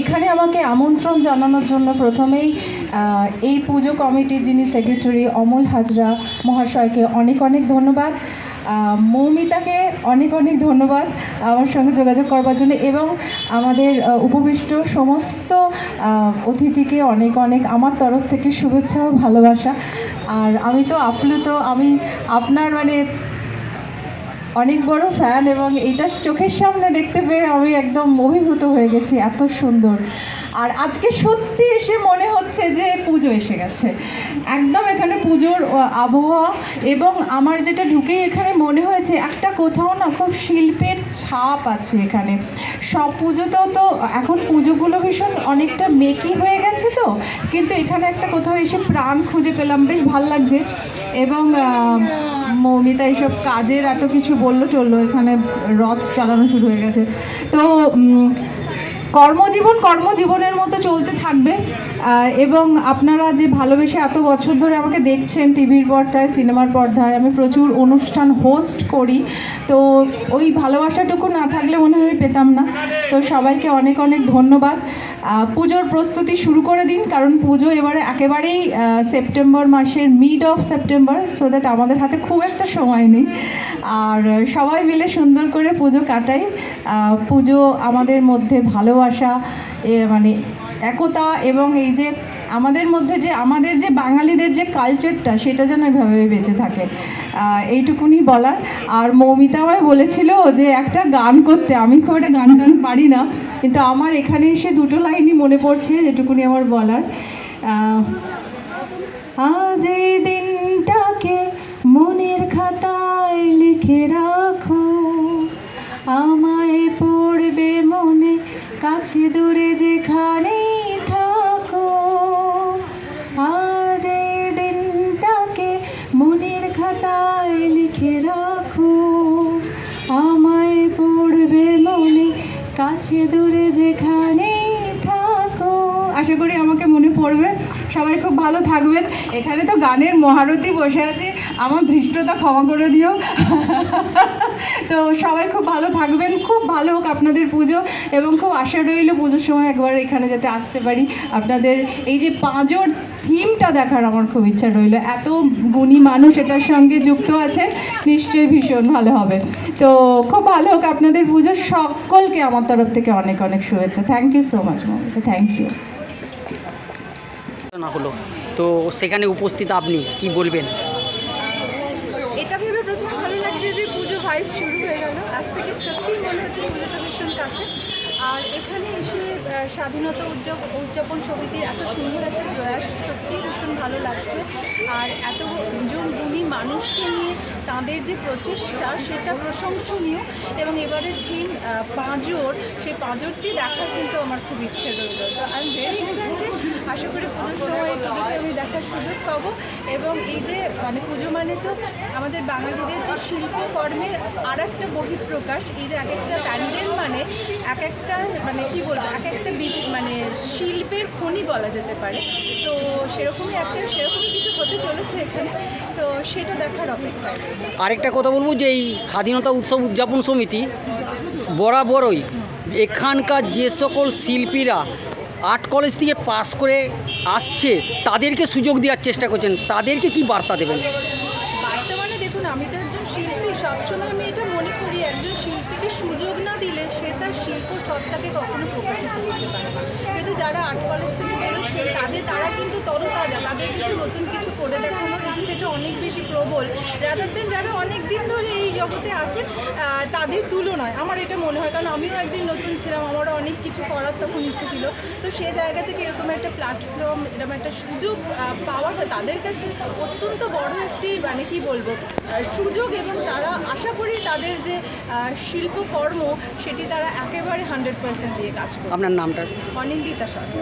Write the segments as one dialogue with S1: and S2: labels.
S1: এখানে আমাকে আমন্ত্রণ জানানোর জন্য প্রথমেই এই পুজো কমিটির যিনি সেক্রেটারি অমল হাজরা মহাশয়কে অনেক অনেক ধন্যবাদ। মৌমিতাকে অনেক অনেক ধন্যবাদ আমার সঙ্গে যোগাযোগ করবার জন্য এবং আমাদের উপবিষ্ট সমস্ত অতিথিকে অনেক অনেক আমার তরফ থেকে শুভেচ্ছা ও ভালোবাসা। আর আমি তো আপ্লুত, আমি আপনার মানে অনেক বড় ফ্যান এবং এটা চোখের সামনে দেখতে পেয়ে আমি একদম অভিভূত হয়ে গেছি, এত সুন্দর। আর আজকে সত্যি এসে মনে হচ্ছে যে পুজো এসে গেছে। একদম এখানে পুজোর আবহাওয়া এবং আমার যেটা ঢুকেই এখানে মনে হয়েছে, একটা কোথাও না খুব শিল্পের ছাপ আছে এখানে। সব পুজোতেও তো, এখন পুজোগুলো ভীষণ অনেকটা মেকি হয়ে গেছে তো, কিন্তু এখানে একটা কোথাও এসে প্রাণ খুঁজে পেলাম, বেশ ভালো লাগছে। এবং মৌমিতা এইসব কাজের এত কিছু বলল চলল এখানে রথ চালানো শুরু হয়ে গেছে। তো কর্মজীবন কর্মজীবনের মতো চলতে থাকবে। এবং আপনারা যে ভালোবেসে এত বছর ধরে আমাকে দেখছেন টিভির পর্দায়, সিনেমার পর্দায়, আমি প্রচুর অনুষ্ঠান হোস্ট করি। তো ওই ভালোবাসাটুকু না থাকলে মনে হয় পেতাম না। তো সবাইকে অনেক অনেক ধন্যবাদ। পুজোর প্রস্তুতি শুরু করে দিন, কারণ পুজো এবারে একেবারেই সেপ্টেম্বর মাসের mid of September so that আমাদের হাতে খুব একটা সময় নেই। আর সবাই মিলে সুন্দর করে পুজো কাটাই। পুজো আমাদের মধ্যে ভালোবাসা এ মানে একতা এবং এই যে আমাদের মধ্যে যে, আমাদের যে বাঙালিদের যে কালচারটা সেটা যেন এভাবে বেঁচে থাকে। এইটুকুনি বলার। আর মৌমিতা আমায় বলেছিল যে, একটা গান করতে। আমি খুব একটা গান টান পারি না, কিন্তু আমার এখানে এসে দুটো লাইনই মনে পড়ছে, যেটুকুনি আমার বলার। আজ এই দিনটাকে মনের খাতায় লিখে কাছে দূরে যেখানে থাকো, আজ এই দিনটাকে মনের খাতায় লিখে রাখো। আমায় পড়বে মনে, কাছে দূরে যেখানে থাকো। আশা করি আমাকে মনে পড়বে। সবাই খুব ভালো থাকবেন। এখানে তো গানের মহারতী বসে আছে। আমার ধৃষ্টতা ক্ষমা করে দিও। তো সবাই খুব ভালো থাকবেন, খুব ভালো হোক আপনাদের পুজো এবং খুব আশা রইল পুজোর সময় একবার এখানে যাতে আসতে পারি। আপনাদের এই যে পাঁজর থিমটা দেখার আমার খুব ইচ্ছা রইল। এত গুণী মানুষ এটার সঙ্গে যুক্ত আছে, নিশ্চয়ই ভীষণ ভালো হবে। তো খুব ভালো হোক আপনাদের পুজো, সকলকে আমার তরফ থেকে অনেক অনেক শুভেচ্ছা। Thank you so much Mamita. Thank you
S2: না হলো। তো সেখানে উপস্থিত আপনি, কি বলবেন
S3: এটা ভেবে প্রথমে ভালো লাগছে ভাইব শুরু হয়ে গেল। আজ থেকে সত্যিই মনে হচ্ছে পুজোটা ভীষণ কাছে। আর এখানে এসে স্বাধীনতা উদযাপ, উদযাপন সমিতির এত সুন্দর একটা প্রয়াস, সত্যিই ভীষণ ভালো লাগছে। আর এত জন গুণী মানুষকে নিয়ে তাদের যে প্রচেষ্টা, সেটা প্রশংসনীয় এবং এবারের থিম পাঁজর, সেই পাঁজরটি দেখার কিন্তু আমার খুব ইচ্ছে রইল। তো আই এম ভেরি এক্সাইটেড আশা করি পুজোর সময় পুজোকে আমি দেখার সুযোগ পাবো এবং এই যে মানে পুজো মানে তো আমাদের বাঙালিদের যে শিল্পকর্মের আর একটা বহিঃপ্রকাশ, এই যে এক একটা প্যান্ডেল মানে এক একটা মানে কি বলব এক একটা মানে শিল্পের খনি বলা যেতে পারে। তো সেরকমই একটা, সেরকমই কিছু হতে চলেছে এখানে। তো সেটা দেখার অপেক্ষা
S2: আরেকটা কথা বলব যে এই স্বাধীনতা উৎসব উদযাপন সমিতি বরাবরই এখানকার যে সকল শিল্পীরা আর্ট কলেজ থেকে পাস করে আসছে, তাদেরকে সুযোগ দেওয়ার চেষ্টা করছেন। তাদেরকে কি বার্তা দেবেন?
S3: কিন্তু যারা কলেজ থেকে বেরোচ্ছেন, তাদের, তারা কিন্তু তরতাজা তাদের কিন্তু নতুন কিছু করে দেখানোর সেটা অনেক বেশি প্রবল। রাদার দেন যারা অনেক দিন ধরে এই জগতে আছেন আহ, তাদের তুলনায় আমার এটা মনে হয় কারণ আমিও একদিন নতুন ছিলাম আমারও অনেক কিছু করার তখন ইচ্ছে ছিল। তো সেই জায়গা থেকে এরকম একটা প্ল্যাটফর্ম এরকম একটা সুযোগ পাওয়াটা তাদের কাছে অত্যন্ত বড় একটি মানে কি বলব সুযোগ এবং তারা আশা করি তাদের যে শিল্পকর্ম সেটি তারা একেবারে হান্ড্রেড পার্সেন্ট দিয়ে কাজ করবে।
S2: আপনার নামটা?
S3: অনিন্দিতা সরকার।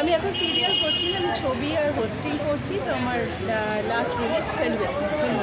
S3: আমি এখন সিরিয়াল করছি আমি ছবি আর
S1: হোস্টিং করছি তো আমার লাস্ট রিলিজ ফেলবে ফিল্ম